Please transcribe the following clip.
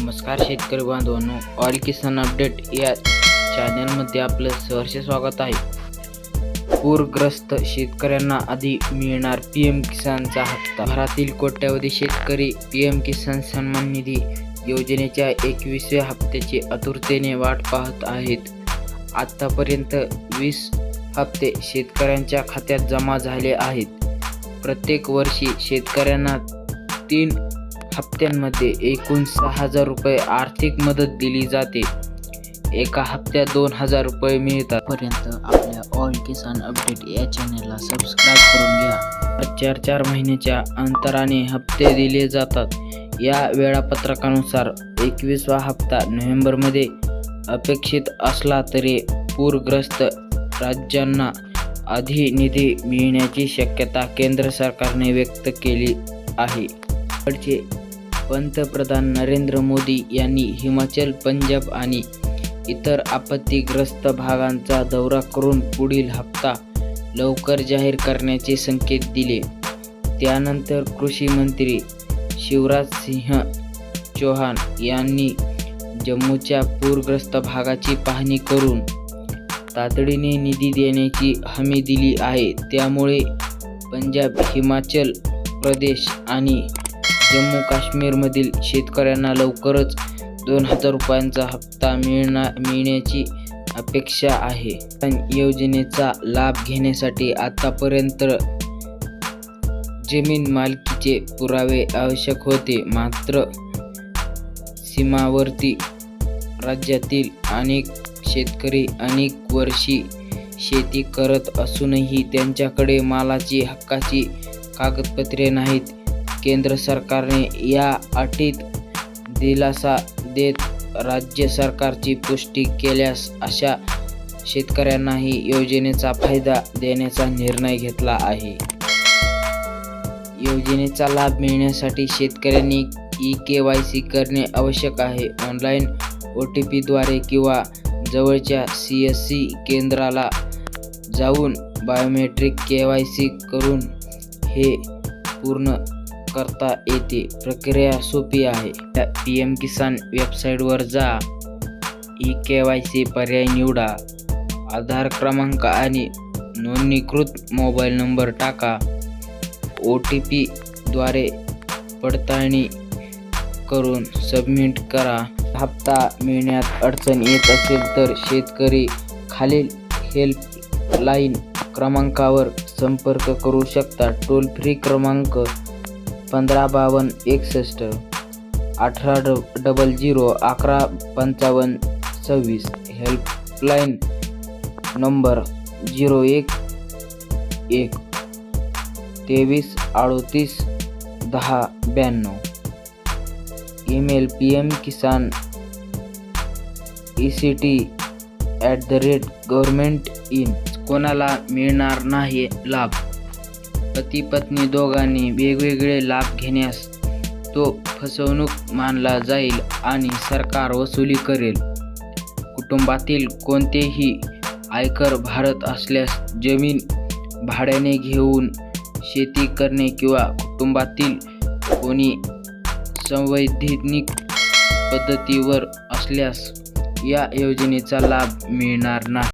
नमस्कार शेतकरी बांधवांनो ऑल किसान अपडेट या चॅनलमध्ये आपलं सहर्ष स्वागत आहे. पूरग्रस्त शेतकऱ्यांना आधी मिळणार पी एम किसानचा हप्ता. घरातील कोट्यावधी शेतकरी पी एम किसान सन्मान निधी योजनेच्या एकवीसव्या हप्त्याची आतुरतेने वाट पाहत आहेत. आत्तापर्यंत वीस हप्ते शेतकऱ्यांच्या खात्यात जमा झाले आहेत. प्रत्येक वर्षी शेतकऱ्यांना तीन हप्त्यांमध्ये एकूण सहा हजार रुपये आर्थिक मदत दिली जाते. एका हप्त्यात दोन हजार रुपये मिळतात. पर्यंत आपल्या ऑल किसान अपडेट या चॅनलला सबस्क्राईब करून घ्या. चार चार महिन्याच्या अंतराने हप्ते दिले जातात. या वेळापत्रकानुसार एकवीसवा हप्ता नोव्हेंबरमध्ये अपेक्षित असला तरी पूरग्रस्त राज्यांना आधी निधी मिळण्याची शक्यता केंद्र सरकारने व्यक्त केली आहे. पंतप्रधान नरेंद्र मोदी यांनी हिमाचल पंजाब आणि इतर आपत्तीग्रस्त भागांचा दौरा करून पुढील हप्ता लवकर जाहीर करण्याचे संकेत दिले. त्यानंतर कृषी मंत्री शिवराज सिंह चौहान यांनी जम्मूच्या पूरग्रस्त भागाची पाहणी करून तातडीने निधी देण्याची हमी दिली आहे. त्यामुळे पंजाब हिमाचल प्रदेश आणि जम्मू काश्मीरमधील शेतकऱ्यांना लवकरच दोन हजार रुपयांचा हप्ता मिळणार मिळण्याची अपेक्षा आहे. पण योजनेचा लाभ घेण्यासाठी आतापर्यंत जमीन मालकीचे पुरावे आवश्यक होते. मात्र सीमावर्ती राज्यातील अनेक शेतकरी अनेक वर्षी शेती करत असूनही त्यांच्याकडे मालाची हक्काची कागदपत्रे नाहीत. केंद्र सरकारने या अटीत दिलासा देत राज्य सरकारची पुष्टी केल्यास अशा शेतकऱ्यांनाही योजनेचा फायदा देण्याचा निर्णय घेतला आहे. योजनेचा लाभ मिळण्यासाठी शेतकऱ्यांनी ई के वाय सी करणे आवश्यक आहे. ऑनलाईन ओ टी पीद्वारे किंवा जवळच्या सी एस सी केंद्राला जाऊन बायोमेट्रिक के वाय सी करून हे पूर्ण करता येते. प्रक्रिया सोपी आहे. पी एम किसान वेबसाईटवर जा. ई के वाय सी पर्याय निवडा. आधार क्रमांक आणि नोंदणीकृत मोबाईल नंबर टाका. ओ टी पीद्वारे पडताळणी करून सबमिट करा. हप्ता मिळण्यात अडचण येत असेल तर शेतकरी खालील हेल्पलाईन क्रमांकावर संपर्क करू शकता. टोल फ्री क्रमांक पंधरा बावन्न एकसष्ट अठरा ड डबल झिरो अकरा पंचावन्न सव्वीस. हेल्पलाईन नंबर झिरो एक एक. तेवीस अडोतीस दहा ब्याण्णव. Email P M Kisan E C T at the rate government in कोणाला मिळणार नाही लाभ? पती पत्नी दोघांनी वेगवेगळे लाभ घेण्यास तो फसवणूक मानला जाईल आणि सरकार वसुली करेल. कुटुंबातील कोणतेही आयकर भारत असल्यास जमीन भाड्याने घेऊन शेती करणे किंवा कुटुंबातील कोणी संवैधानिक पद्धतीवर असल्यास या योजनेचा लाभ मिळणार नाही.